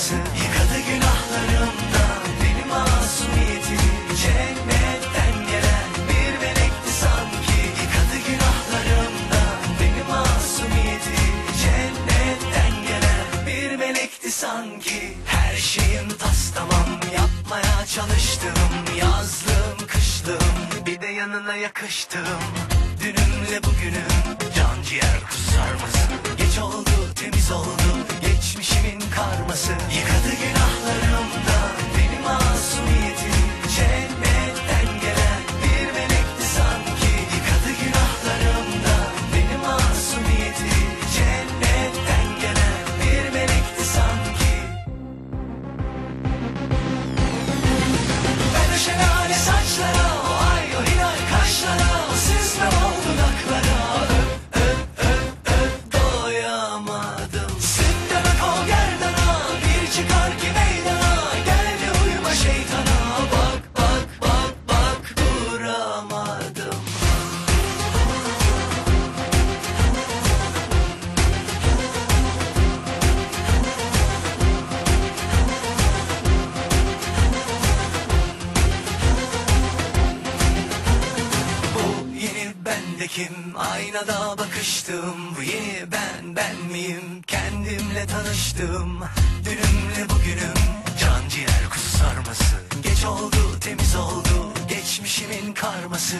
karması Yıkadı günahlarımdan Beni masumiyetim. Cennetten gelen bir melekti sanki. Yıkadı günahlarımdan Beni masumiyetim. Cennetten gelen bir melekti sanki. Her şeyim tas tamam Yapmaya çalıştım. Yazlım kışlım Bir de yanına yakıştım. Dünümle bugünüm Can ciğer kuzu sarması Geç oldu temiz oldu Geçmişimin karması. Yıkadı günahlarımdan bendekim Aynada bakıştım. Bu yeni ben ben miyim? Kendimle tanıştım. Dünümle bugünüm. Can ciğer kuzu sarması Geç oldu temiz oldu. Geçmişimin karması